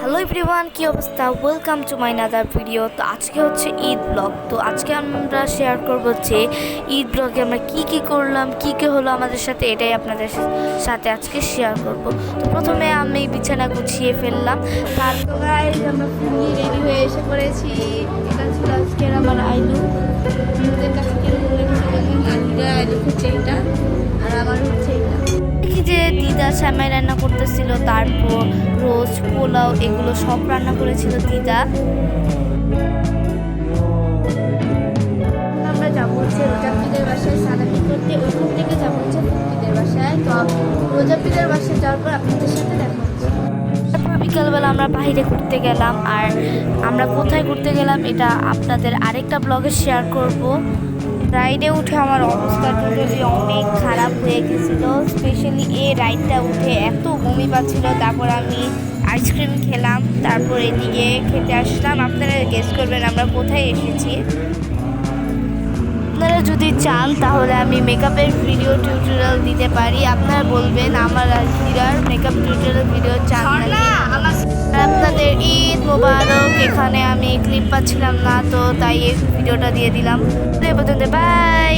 Hello everyone কি অবস্থা? Welcome to my another video তো আজকে হচ্ছে ঈদ ব্লগ তো আজকে আমরা শেয়ার করব যে ঈদ ব্লগে আমরা কি কি করলাম, কি কি হলো আমাদের সাথে, এটাই আপনাদের সাথে আজকে শেয়ার করব। তো প্রথমে আমি বিছানা গুছিয়ে ফেললাম। তারপর আমরা রেডি হয়ে এসে পড়েছি। এটা আজকের আমার আমাদের কাছে আর আমার হচ্ছে এটা। দেখি যে দিদা শ্যামাই রান্না করতেছিল, তারপর পোলাও, এগুলো সব রান্না করেছিল দিদা। আমরা যাব হচ্ছে রোজাপিদের বাসায়, সালামি করতে। ওখান থেকে যাব হচ্ছে ফুপিদের বাসায়। তো রোজাপিদের বাসায় যাওয়ার পর আপনাদের সাথে দেখা বিকালবেলা আমরা বাইরে ঘুরতে গেলাম। আর আমরা কোথায় ঘুরতে গেলাম, এটা আপনাদের আরেকটা ব্লগে শেয়ার করব। রাইডে উঠে আমার অবস্থা টোটালি অনেক খারাপ হয়ে গেছিল। স্পেশালি এই রাইডটা উঠে এত বমি পাচ্ছিল। তারপর আমি আইসক্রিম খেলাম তারপর এদিকে খেতে আসলাম। আপনারা গেস করবেন আমরা কোথায় এসেছি। আপনারা যদি চান তাহলে আমি মেকআপের ভিডিও টিউটোরিয়াল দিতে পারি। আপনারা বলবেন আমার আজকিরার মেকআপ টিউটোরিয়াল ভিডিও চান আপনাদের ঈদ মোবারক এখানে আমি ক্লিপ পাচ্ছিলাম না তো তাই এই ভিডিওটা দিয়ে দিলাম। পর্যন্ত বাই